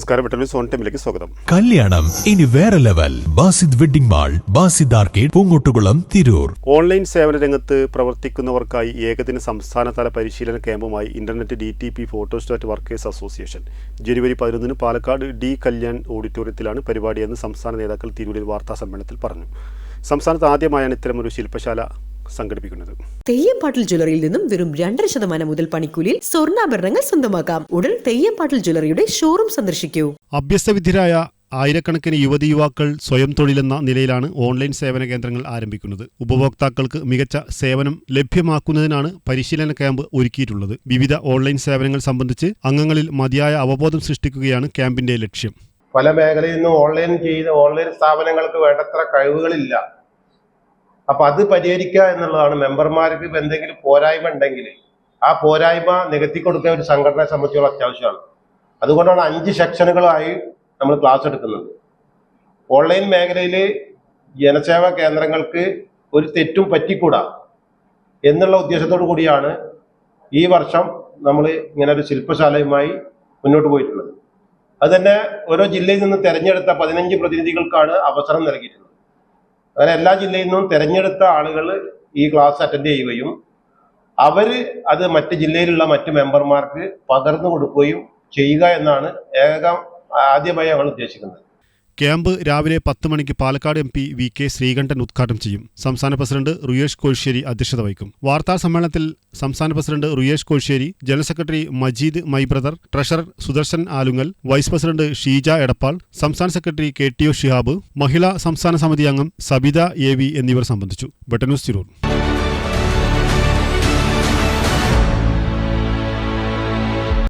നമസ്കാരം. പെട്ടെന്ന് സോൺ ടൈമിലേക്ക് സ്വാഗതം. കല്യാണം. ഇനി വേറെ level. Basid wedding mall Basid arcade Poonkottukulam Tirur. Online സേവന രംഗത്ത് പ്രവർത്തിക്കുന്നവർക്കായി ഏകദിന സംസ്ഥാനതല പരിശീലന ക്യാമ്പുമായി internet D T P photostat workers association. ജനുവരി പതിനൊന്നിന് പാലക്കാട് ഡി കല്യാൺ ഓഡിറ്റോറിയത്തിലാണ് പരിപാടിയെന്ന് സംസ്ഥാന നേതാക്കൾ തിരൂരിൽ വാർത്താ സമ്മേളനത്തിൽ പറഞ്ഞു. സംസ്ഥാനത്ത് ആദ്യമായാണ് ഇത്തരമൊരു ശില്പശാല സംഘടിപ്പിക്കുന്നത്. തെയ്യംപാട്ടിൽ ജ്വല്ലറിയിൽ നിന്നും വെറും രണ്ടര ശതമാനം മുതൽ പണിക്കൂലിയിൽ സ്വർണാഭരണങ്ങൾ സ്വന്തമാക്കാം. ഉടൻ തെയ്യംപാട്ടിൽ ജ്വല്ലറിയുടെ ഷോറൂം സന്ദർശിക്കൂ. അഭ്യസ്തവിദ്യരായ ആയിരക്കണക്കിന് യുവതി യുവാക്കൾ സ്വയം തൊഴിലെന്ന നിലയിലാണ് ഓൺലൈൻ സേവന കേന്ദ്രങ്ങൾ ആരംഭിക്കുന്നത്. ഉപഭോക്താക്കൾക്ക് മികച്ച സേവനം ലഭ്യമാക്കുന്നതിനാണ് പരിശീലന ക്യാമ്പ് ഒരുക്കിയിട്ടുള്ളത്. വിവിധ ഓൺലൈൻ സേവനങ്ങൾ സംബന്ധിച്ച് അംഗങ്ങളിൽ മതിയായ അവബോധം സൃഷ്ടിക്കുകയാണ് ക്യാമ്പിന്റെ ലക്ഷ്യം. പല മേഖലയിൽ നിന്നും ഓൺലൈൻ ചെയ്ത് ഓൺലൈൻ സ്ഥാപനങ്ങൾക്ക് വേണ്ടത്ര കഴിവുകളില്ല. അപ്പൊ അത് പരിഹരിക്കുക എന്നുള്ളതാണ്. മെമ്പർമാർക്ക് ഇപ്പൊ എന്തെങ്കിലും പോരായ്മ ഉണ്ടെങ്കിൽ ആ പോരായ്മ നികത്തി കൊടുക്കാൻ ഒരു സംഘടനയെ സംബന്ധിച്ചോളം അത്യാവശ്യമാണ്. അതുകൊണ്ടാണ് അഞ്ച് സെക്ഷനുകളായി നമ്മൾ ക്ലാസ് എടുക്കുന്നത്. ഓൺലൈൻ മേഖലയിൽ ജനസേവാ കേന്ദ്രങ്ങൾക്ക് ഒരു തെറ്റും പറ്റിക്കൂടാ എന്നുള്ള ഉദ്ദേശത്തോടു കൂടിയാണ് ഈ വർഷം നമ്മൾ ഇങ്ങനെ ഒരു ശില്പശാലയുമായി മുന്നോട്ട് പോയിട്ടുള്ളത്. അത് തന്നെ ഓരോ ജില്ലയിൽ നിന്ന് തെരഞ്ഞെടുത്ത പതിനഞ്ച് പ്രതിനിധികൾക്കാണ് അവസരം നൽകിയിട്ടുള്ളത്. അങ്ങനെ എല്ലാ ജില്ലയിൽ നിന്നും തിരഞ്ഞെടുത്ത ആളുകൾ ഈ ക്ലാസ് അറ്റൻഡ് ചെയ്യുകയും അവർ അത് മറ്റ് ജില്ലയിലുള്ള മറ്റ് മെമ്പർമാർക്ക് പകർന്നു കൊടുക്കുകയും ചെയ്യുക എന്നാണ് ഏക ആദ്യമായി ഞങ്ങൾ ഉദ്ദേശിക്കുന്നത്. ക്യാമ്പ് രാവിലെ പത്ത് മണിക്ക് Palakkad M P V K Sreekandan ഉദ്ഘാടനം ചെയ്യും. സംസ്ഥാന പ്രസിഡന്റ് റുയേഷ് കോഴ്ശ്ശേരി അധ്യക്ഷത വഹിക്കും. വാർത്താ സമ്മേളനത്തിൽ സംസ്ഥാന president Ruyesh Kozhisseri general secretary Majeed my brother treasurer Sudarshan Alungal vice president Sheeja Edappal സംസ്ഥാന secretary K T O Shihab മഹിളാ സംസ്ഥാന സമിതി അംഗം സബിത എ വി എന്നിവർ സംബന്ധിച്ചു. ബട്ടന്യൂസ് തിരൂർ.